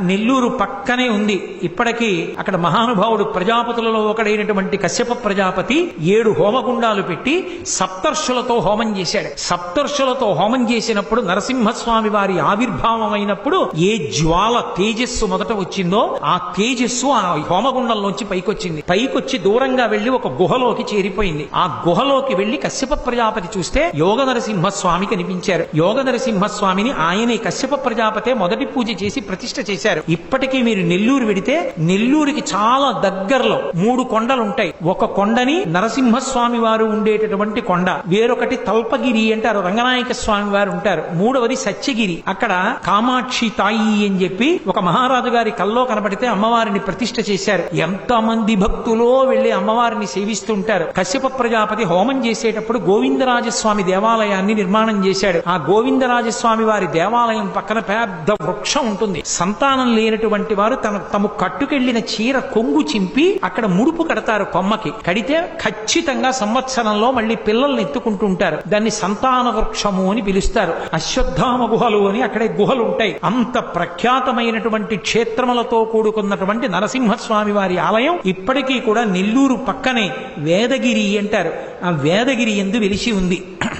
నెల్లూరు పక్కనే ఉంది. ఇప్పటికీ అక్కడ మహానుభావుడు ప్రజాపతులలో ఒకడైనటువంటి కశ్యప ప్రజాపతి ఏడు హోమగుండాలు పెట్టి సప్తర్షులతో హోమం చేశాడు. సప్తర్షులతో హోమం చేసినప్పుడు నరసింహస్వామి వారి ఆవిర్భావం అయినప్పుడు ఏ జ్వాల తేజస్సు మొదట వచ్చిందో ఆ తేజస్సు ఆ హోమగుండంలోంచి పైకొచ్చింది. పైకొచ్చి దూరంగా వెళ్ళి ఒక గుహలోకి చేరిపోయింది. ఆ గుహలోకి వెళ్ళి కశ్యప ప్రజాపతి చూస్తే యోగ నరసింహస్వామి కనిపించారు. యోగ నరసింహస్వామిని ఆయనే కశ్యప ప్రజాపతే మొదటి పూజ చేసి ప్రతిష్ట చేశారు. ఇప్పటికీ మీరు నెల్లూరు వెడితే నెల్లూరుకి చాలా దగ్గరలో మూడు కొండలు ఉంటాయి ఒక కొండని నరసింహస్వామి వారు ఉండేటటువంటి కొండ వేరొకటి తల్పగిరి అంటారు రంగనాయక స్వామి వారు ఉంటారు. మూడవది సత్యగిరి. అక్కడ కామాక్షి తాయి అని చెప్పి ఒక మహారాజు గారి కల్లో కనబడితే అమ్మవారిని ప్రతిష్ఠ చేశారు. ఎంత మంది భక్తులో వెళ్ళి అమ్మవారిని సేవిస్తుంటారు. కశ్యప ప్రజాపతి హోమం చేసేటప్పుడు గోవిందరాజస్వామి దేవాలయాన్ని నిర్మాణం చేశాడు. ఆ గోవిందరాజస్వామి వారి దేవాలయం పక్కన పెద్ద వృక్షం ఉంటుంది. సంతానం లేనటువంటి వారు తన తమ కట్టుకెళ్ళిన చీర కొంగు చింపి అక్కడ ముడుపు కడతారు కొమ్మకి. కడితే ఖచ్చితంగా సంవత్సరంలో మళ్ళీ పిల్లల్ని ఎత్తుకుంటుంటారు. దాన్ని సంతాన వృక్షము అని పిలుస్తారు. అశ్వత్థామ గుహలు అని అక్కడే గుహలు ఉంటాయి అంత ప్రఖ్యాతమైనటువంటి క్షేత్రములతో కూడుకున్నటువంటి నరసింహస్వామి వారి ఆలయం ఇప్పటికీ కూడా నెల్లూరు పక్కనే వేదగిరి అంటారు. ఆ వేదగిరి ఎందు వెలిసి ఉంది.